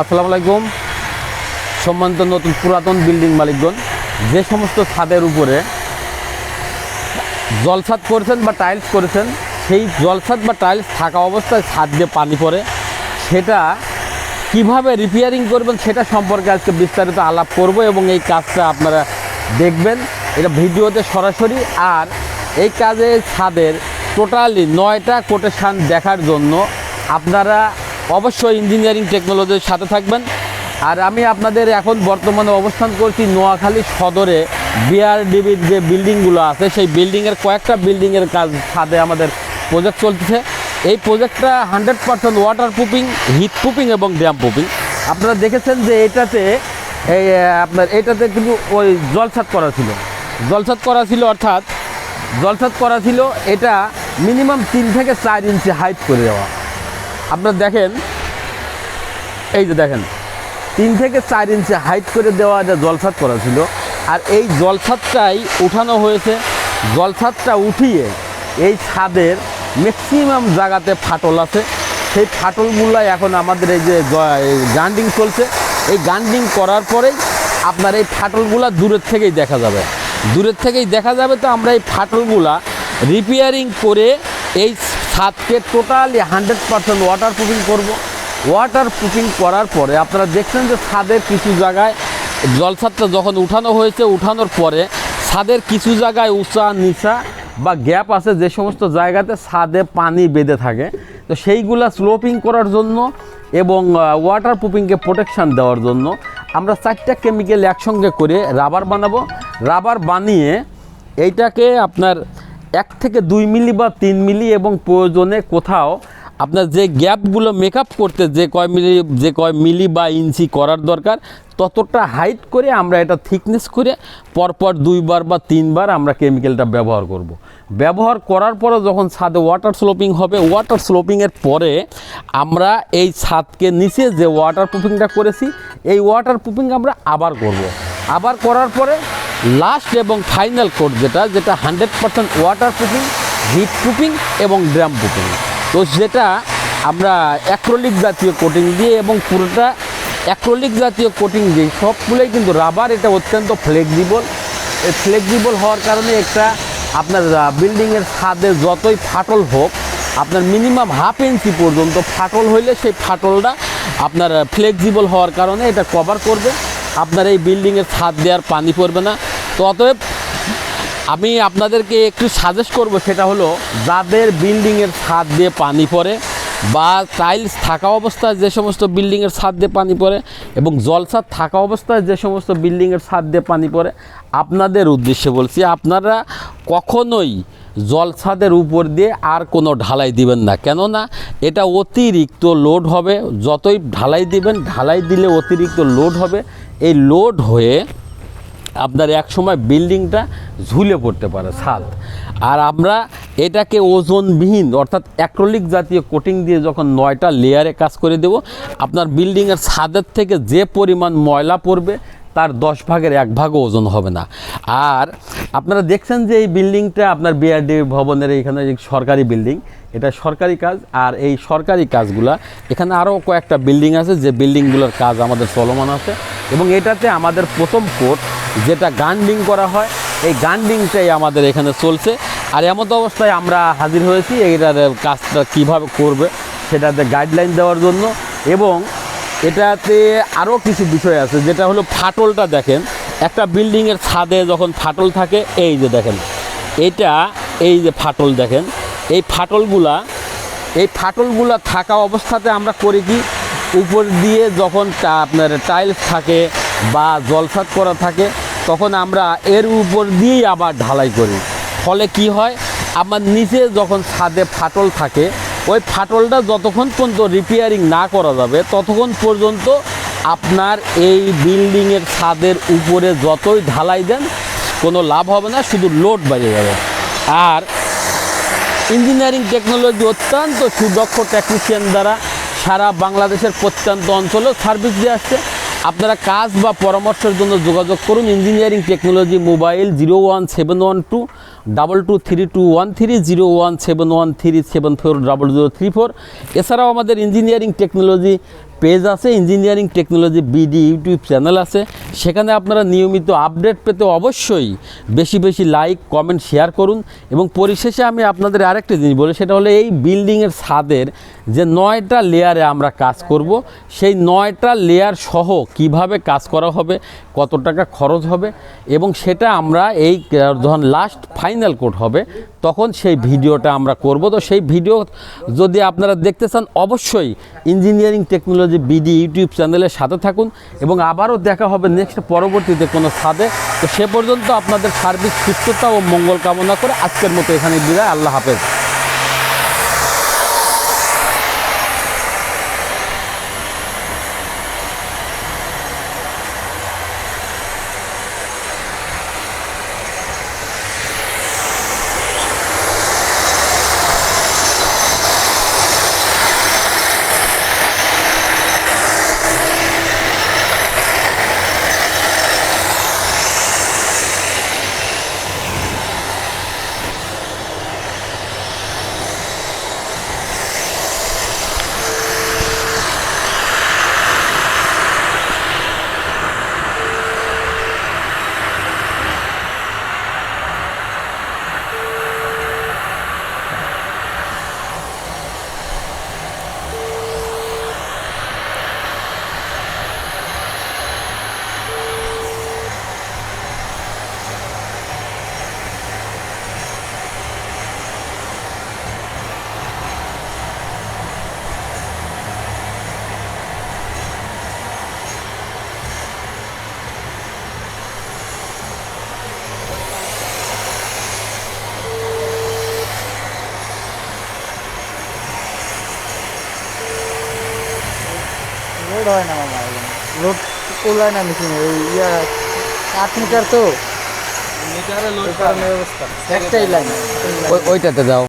আসসালামু আলাইকুম। সম্মানিত নতুন পুরাতন বিল্ডিং মালিকগণ, যে সমস্ত ছাদের উপরে জলছাদ করেছেন বা টাইলস করেছেন, সেই জলছাদ বা টাইলস থাকা অবস্থায় ছাদ দিয়ে পানি পড়ে। সেটা কীভাবে রিপেয়ারিং করবেন সেটা সম্পর্কে আজকে বিস্তারিত আলাপ করব এবং এই কাজটা আপনারা দেখবেন। এটা ভিডিওতে সরাসরি আর এই কাজে ছাদের টোটালি নয়টা কোটেশান দেখার জন্য আপনারা অবশ্যই ইঞ্জিনিয়ারিং টেকনোলজির সাথে থাকবেন। আর আমি আপনাদের এখন বর্তমানে অবস্থান করছি নোয়াখালী সদরে। বিআরডিবির যে বিল্ডিংগুলো আছে, সেই বিল্ডিংয়ের কয়েকটা বিল্ডিংয়ের কাজ ছাদে আমাদের প্রজেক্ট চলতেছে। এই প্রজেক্টটা hundred percent water proofing heat proofing এবং ড্যাম প্রুফিং আপনারা দেখেছেন যে এটাতে, এই আপনার এটাতে কিন্তু ওই জলছাদ করা ছিল। জলছাদ করা ছিল অর্থাৎ, জলছাদ করা ছিল এটা মিনিমাম তিন থেকে চার ইঞ্চি হাইট করে দেওয়া। আপনারা দেখেন, এই যে দেখেন, তিন থেকে চার ইঞ্চি হাইট করে দেওয়া যে জলছাদ করা ছিল, আর এই জলছাদটাই উঠানো হয়েছে জলছাদটা উঠিয়ে এই ছাদের ম্যাক্সিমাম জায়গাতে ফাটল আছে। সেই ফাটলগুলো এখন আমাদের এই যে গান্ডিং চলছে। এই গান্ডিং করার পরেই আপনার এই ফাটলগুলা দূরের থেকেই দেখা যাবে। দূরের থেকেই দেখা যাবে তো আমরা এই ফাটলগুলা রিপেয়ারিং করে এই ছাদকে totally hundred percent water proofing করব। ওয়াটার প্রুফিং করার পরে আপনারা দেখছেন যে ছাদের কিছু জায়গায় জলছাদটা যখন উঠানো হয়েছে, উঠানোর পরে ছাদের কিছু জায়গায় উঁচা, নিচা বা গ্যাপ আছে যে সমস্ত জায়গাতে ছাদে পানি বেঁধে থাকে। তো সেইগুলা স্লোপিং করার জন্য এবং ওয়াটার প্রুফিংকে প্রোটেকশান দেওয়ার জন্য আমরা চারটা কেমিক্যাল একসঙ্গে করে রাবার বানাবো। রাবার বানিয়ে এইটাকে আপনার এক থেকে দুই মিলি বা তিন মিলি এবং প্রয়োজনে কোথাও আপনার যে গ্যাপগুলো মেকআপ করতে যে কয় মিলি, যে কয় মিলি বা ইঞ্চি করার দরকার, ততটা হাইট করে আমরা এটা থিকনেস করে পরপর দুইবার বা তিনবার আমরা কেমিক্যালটা ব্যবহার করব। ব্যবহার করার পরে যখন ছাদে ওয়াটার স্লোপিং হবে ওয়াটার স্লোপিংয়ের পরে আমরা এই ছাদকে নিচে যে ওয়াটার প্রুফিংটা করেছি, এই ওয়াটার প্রুফিং আমরা আবার করব। আবার করার পরে লাস্ট এবং ফাইনাল কোড যেটা যেটা hundred percent water proofing heat proofing এবং ড্রাম প্রুফিং তো যেটা আমরা অ্যাক্রোলিক জাতীয় কোটিং দিয়ে এবং পুরোটা অ্যাক্রোলিক জাতীয় কোটিং দিয়ে, সবগুলোই কিন্তু রাবার এটা অত্যন্ত ফ্লেক্সিবল এই ফ্লেক্সিবল হওয়ার কারণে একটা আপনার বিল্ডিংয়ের ছাদে যতই ফাটল হোক, আপনার মিনিমাম হাফ ইঞ্চি পর্যন্ত ফাটল হইলে সেই ফাটলটা আপনার ফ্লেক্সিবল হওয়ার কারণে এটা কভার করবে। আপনার এই বিল্ডিংয়ের ছাদ দেওয়ার পানি পড়বে না। তো অতএব আমি আপনাদেরকে একটু সাজেস্ট করব, সেটা হলো যাদের বিল্ডিংয়ের ছাদ দিয়ে পানি পড়ে বা টাইলস থাকা অবস্থায় যে সমস্ত বিল্ডিংয়ের ছাদ দিয়ে পানি পড়ে এবং জলছাদ থাকা অবস্থায় যে সমস্ত বিল্ডিংয়ের ছাদ দিয়ে পানি পড়ে, আপনাদের উদ্দেশ্যে বলছি, আপনারা কখনোই জলছাদের উপর দিয়ে আর কোনো ঢালাই দিবেন না। কেননা এটা অতিরিক্ত লোড হবে। যতই ঢালাই দিবেন, ঢালাই দিলে অতিরিক্ত লোড হবে। এই লোড হয়ে আপনার এক সময় বিল্ডিংটা ঝুলে পড়তে পারে, ছাদ। আর আমরা এটাকে ওজনবিহীন, অর্থাৎ অ্যাক্রোলিক জাতীয় কোটিং দিয়ে যখন নয়টা লেয়ারে কাজ করে দেব, আপনার বিল্ডিংয়ের ছাদের থেকে যে পরিমাণ ময়লা পড়বে, তার দশ ভাগের এক ভাগও ওজন হবে না। আর আপনারা দেখছেন যে এই বিল্ডিংটা আপনার বিআরডি ভবনের এইখানে যে সরকারি বিল্ডিং, এটা সরকারি কাজ। আর এই সরকারি কাজগুলা, এখানে আরও কয়েকটা বিল্ডিং আছে, যে বিল্ডিংগুলোর কাজ আমাদের চলমান আছে। এবং এটাতে আমাদের প্রথম কোট যেটা গান্ডিং করা হয়, এই গান্ডিংটাই আমাদের এখানে চলছে। আর এমত অবস্থায় আমরা হাজির হয়েছি, এইটার কাজটা কীভাবে করবে সেটাতে গাইডলাইন দেওয়ার জন্য। এবং এটাতে আরও কিছু বিষয় আছে, যেটা হলো ফাটলটা দেখেন। একটা বিল্ডিংয়ের ছাদে যখন ফাটল থাকে, এই যে দেখেন, এটা এই যে ফাটল দেখেন, এই ফাটলগুলা এই ফাটলগুলা থাকা অবস্থাতে আমরা করি কি, উপর দিয়ে যখন আপনার টাইলস থাকে বা জলসাদ করা থাকে তখন আমরা এর উপর দিয়েই আবার ঢালাই করি। ফলে কি হয়? আমার নিচে যখন ছাদে ফাটল থাকে, ওই ফাটলটা যতক্ষণ পর্যন্ত রিপেয়ারিং না করা যাবে, ততক্ষণ পর্যন্ত আপনার এই বিল্ডিংয়ের ছাদের উপরে যতই ঢালাই দেন, কোনো লাভ হবে না, শুধু লোড বেড়ে যাবে। আর ইঞ্জিনিয়ারিং টেকনোলজি অত্যন্ত সুদক্ষ টেকনিশিয়ান দ্বারা সারা বাংলাদেশের প্রত্যন্ত অঞ্চলেও সার্ভিস দিয়ে আসছে। আপনারা কাজ বা পরামর্শের জন্য যোগাযোগ করুন। Engineering technology mobile zero one seven one two double two three two one three zero one seven one three seven four double zero three four এছাড়াও আমাদের ইঞ্জিনিয়ারিং টেকনোলজি পেজ আছে engineering technology BD YouTube channel আছে। সেখানে আপনারা নিয়মিত update পেতে অবশ্যই বেশি বেশি লাইক কমেন্ট শেয়ার করুন। এবং পরিশেষে আমি আপনাদের আরেকটা জিনিস বলি, সেটা হলো এই বিল্ডিংয়ের ছাদের যে নয়টা লেয়ারে আমরা কাজ করব, সেই নয়টা লেয়ার সহ কীভাবে কাজ করা হবে, কত টাকা খরচ হবে এবং সেটা আমরা এই, যখন লাস্ট ফাইনাল কোড হবে, তখন সেই ভিডিওটা আমরা করব। তো সেই ভিডিও যদি আপনারা দেখতে চান, অবশ্যই ইঞ্জিনিয়ারিং টেকনোলজি বিডি ইউটিউব চ্যানেলের সাথে থাকুন এবং আবারও দেখা হবে নেক্সট পরবর্তীতে কোনো ছাদে। তো সে পর্যন্ত আপনাদের সার্বিক সুস্থতা ও মঙ্গল কামনা করে আজকের মতো এখানে বিদায়। আল্লাহ হাফেজ। হয় না মামা কোলায় না মেশিনে ওই ইয়া আট মিটার তো কারণে অবস্থা একটাই লাইন ওইটাতে যাও।